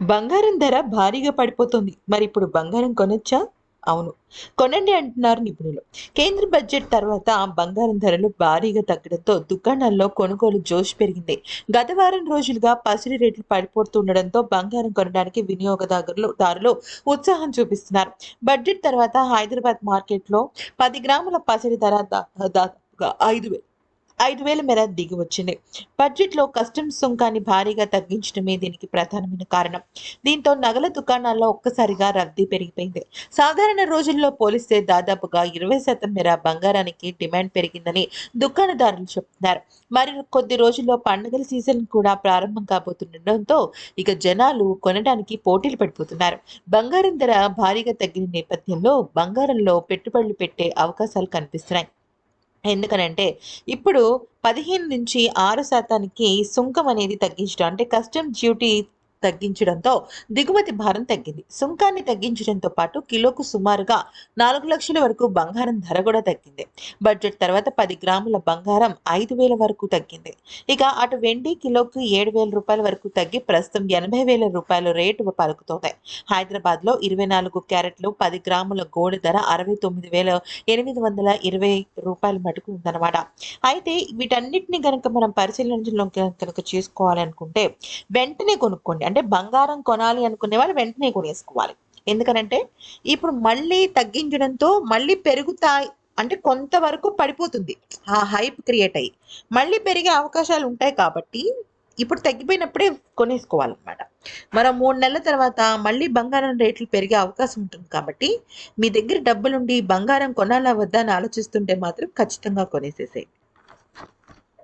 బంగారం ధర భారీగా పడిపోతుంది. మరి ఇప్పుడు బంగారం కొనొచ్చా? అవును. కొనండి అంటున్నారు నిపుణులు. కేంద్ర బడ్జెట్ తర్వాత బంగారం ధరలు భారీగా తగ్గడంతో దుకాణాల్లో కొనుగోలు జోష్ పెరిగింది. గత వారం రోజులుగా పసిడి రేట్లు పడిపోతుండడంతో బంగారం కొనడానికి వినియోగదారులు దారులు ఉత్సాహం చూపిస్తున్నారు. బడ్జెట్ తర్వాత హైదరాబాద్ మార్కెట్లో పది గ్రాముల పసిడి ధర దాదాపుగా ఐదు వేలు. ఐదు వేల మేర దిగి వచ్చింది. బడ్జెట్లో కస్టమ్స్ సుంకాన్ని భారీగా తగ్గించడమే దీనికి ప్రధానమైన కారణం. దీంతో నగల దుకాణాల్లో ఒక్కసారిగా రద్దీ పెరిగిపోయింది. సాధారణ రోజుల్లో పోలిస్తే దాదాపుగా ఇరవై శాతం మేర బంగారానికి డిమాండ్ పెరిగిందని దుకాణదారులు చెప్తున్నారు. మరి కొద్ది రోజుల్లో పండుగల సీజన్ కూడా ప్రారంభం కాబోతుండటంతో ఇక జనాలు కొనడానికి పోటీలు పడిపోతున్నారు. బంగారం ధర భారీగా తగ్గిన నేపథ్యంలో బంగారంలో పెట్టుబడులు పెట్టే అవకాశాలు కనిపిస్తున్నాయి. ఎందుకనంటే ఇప్పుడు పదిహేను నుంచి ఆరు శాతానికి సుంకం అనేది తగ్గించడం అంటే కస్టమ్ డ్యూటీ తగ్గించడంతో దిగుమతి భారం తగ్గింది. సుంకాన్ని తగ్గించడంతో పాటు కిలోకు సుమారుగా నాలుగు లక్షల వరకు బంగారం ధర కూడా తగ్గింది. బడ్జెట్ తర్వాత పది గ్రాముల బంగారం ఐదు వేల వరకు తగ్గింది. ఇక అటు వెండి కిలోకు ఏడు వేల రూపాయల వరకు తగ్గి ప్రస్తుతం ఎనభై వేల రూపాయల రేటు పలుకుతోంది. హైదరాబాద్లో ఇరవై నాలుగు క్యారెట్లు పది గ్రాముల గోల్డ్ ధర అరవై తొమ్మిది వేల ఎనిమిది వందల ఇరవై రూపాయల మటుకు ఉందన్నమాట. అయితే వీటన్నిటిని కనుక మనం పరిశీలన కనుక చేసుకోవాలనుకుంటే వెంటనే కొనుక్కోండి. అంటే బంగారం కొనాలి అనుకునే వాళ్ళు వెంటనే కొనేసుకోవాలి. ఎందుకనంటే ఇప్పుడు మళ్ళీ తగ్గించడంతో మళ్ళీ పెరుగుతాయి అంటే కొంతవరకు పడిపోతుంది. ఆ హైప్ క్రియేట్ అయ్యి మళ్ళీ పెరిగే అవకాశాలు ఉంటాయి కాబట్టి ఇప్పుడు తగ్గిపోయినప్పుడే కొనేసుకోవాలన్నమాట. మరో మూడు నెలల తర్వాత మళ్ళీ బంగారం రేట్లు పెరిగే అవకాశం ఉంటుంది కాబట్టి మీ దగ్గర డబ్బులుండి బంగారం కొనాలా వద్దా అని ఆలోచిస్తుంటే మాత్రం ఖచ్చితంగా కొనేసేసేయండి